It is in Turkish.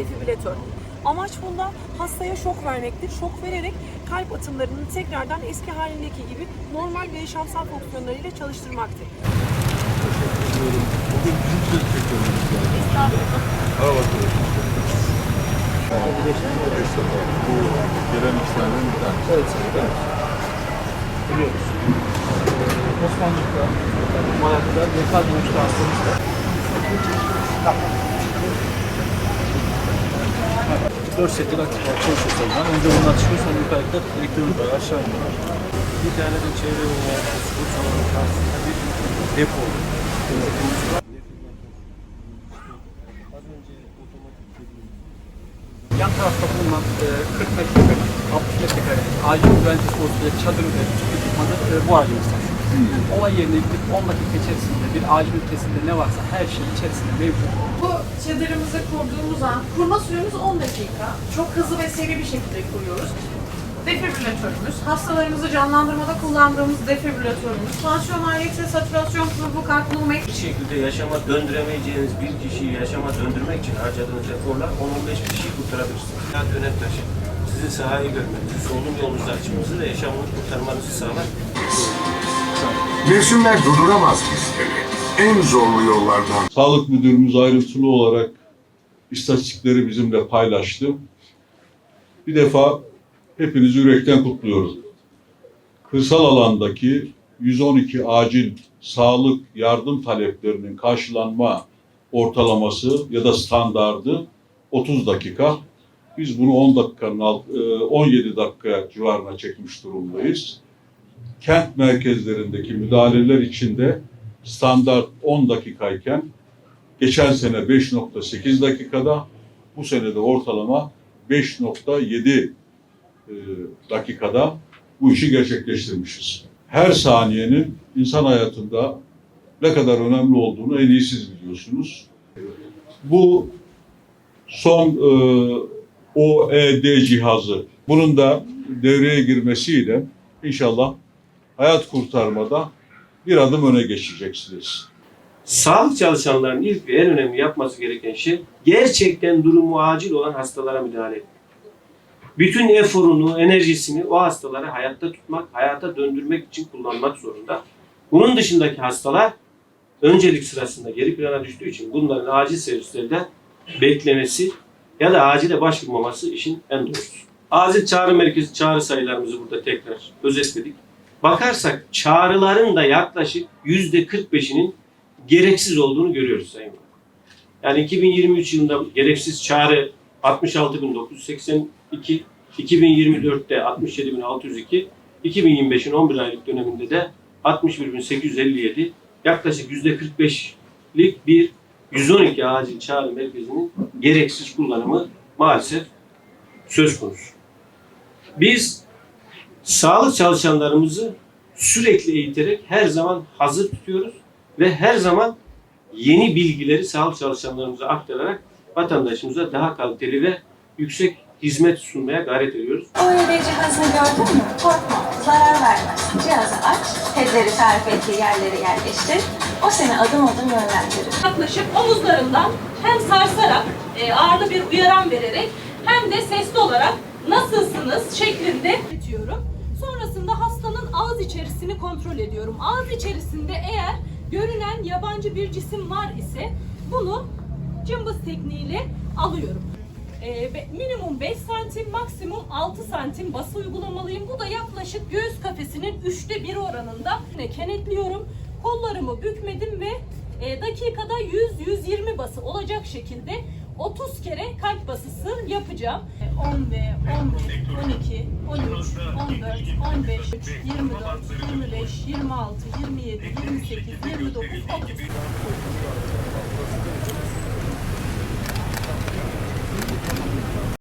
defibrilatör. Amaç bunda hastaya şok vermektir. Şok vererek kalp atımlarını tekrardan eski halindeki gibi normal ve yaşamsal fonksiyonlarıyla çalıştırmaktır. Osmanlı'da, Maya'da vefat olmuştu hastalıkta. Tamam. 4 setlik aktif olarak çalışıyor sayıdan. Önce bunlar çıkıyor sonra yukarı kadar elektronik olarak aşağı iniyorlar. Bir tane de çevre olarak spor salonu karşısında bir depo. Yan tarafta bulunan e, 40 metrekare, 60 metrekare acil güvencesi konusunda çadır ve küçük ekipmanı bu aracımızda. Olay yerine gidip 10 dakika içerisinde bir acil ülkesinde ne varsa her şey içerisinde mevcut Çadırımızı kurduğumuz an kurma süremiz 10 dakika. Çok hızlı ve seri bir şekilde kuruyoruz. Defibrilatörümüz, hastalarımızı canlandırmada kullandığımız defibrilatörümüz, tansiyon aleti, satürasyon grubu, kartinometre, Bir şekilde yaşama döndüremeyeceğiniz bir kişiyi yaşama döndürmek için harcadığınız eforla 10-15 kişiyi kurtarabilirsiniz. Hayat önem taşı. Sizin sahayı görmenizi, solunum yolunuzu açmanızı ve yaşamını kurtarmanızı sağlar. Mevsimler durduramaz bizleri. En zorlu yollardan Sağlık Müdürümüz ayrıntılı olarak istatistikleri bizimle paylaştı. Bir defa hepinizi yürekten kutluyorum. Kırsal alandaki 112 acil sağlık yardım taleplerinin karşılanma ortalaması ya da standardı 30 dakika. Biz bunu 10 dakikanın alt, e, 17 dakika civarına çekmiş durumdayız. Kent merkezlerindeki müdahaleler içinde standart 10 dakikayken geçen sene 5.8 dakikada bu sene de ortalama 5.7 e, dakikada bu işi gerçekleştirmişiz. Her saniyenin insan hayatında ne kadar önemli olduğunu en iyi siz biliyorsunuz. Bu son e, OED cihazı bunun da devreye girmesiyle inşallah hayat kurtarmada bir adım öne geçeceksiniz. Sağlık çalışanlarının ilk ve en önemli yapması gereken şey gerçekten durumu acil olan hastalara müdahale etmek. Bütün eforunu, enerjisini o hastaları hayatta tutmak, hayata döndürmek için kullanmak zorunda. Bunun dışındaki hastalar öncelik sırasında geri plana düştüğü için bunların acil servislerde beklemesi ya da acile başvurmaması işin en doğrusu. Acil çağrı merkezi çağrı sayılarımızı burada tekrar özetledik. Bakarsak çağrıların da yaklaşık yüzde 45'inin gereksiz olduğunu görüyoruz Sayın Bakan. Yani 2023 yılında gereksiz çağrı 66.982, 2024'te 67.602, 2025'in 11 aylık döneminde de 61.857 yaklaşık %45'lik bir 112 acil çağrı merkezinin gereksiz kullanımı maalesef söz konusu. Biz sağlık çalışanlarımızı sürekli eğiterek her zaman hazır tutuyoruz ve her zaman yeni bilgileri sağlık çalışanlarımıza aktararak vatandaşımıza daha kaliteli ve yüksek hizmet sunmaya gayret ediyoruz. OED cihazını gördün mü? Korkma, zarar vermez. Cihazı aç, pedleri tarif ettiği yerlere yerleştir. O seni adım adım yönlendirir. yaklaşıp omuzlarından hem sarsarak, e, ağırlı bir uyaran vererek hem de sesli olarak nasılsınız şeklinde itiyorum. Ağız içerisini kontrol ediyorum. Ağız içerisinde eğer görünen yabancı bir cisim var ise bunu cımbız tekniğiyle alıyorum. E, ve minimum 5 santim, maksimum 6 santim bası uygulamalıyım. Bu da yaklaşık göğüs kafesinin üçte bir oranında kenetliyorum. Kollarımı bükmedim ve e, dakikada 100-120 bası olacak şekilde 30 kere kalp basısı yapacağım. E, 10 ve 11, 12, 13, 14, 15, 24, 25, 26, 27, 28, 29, 30.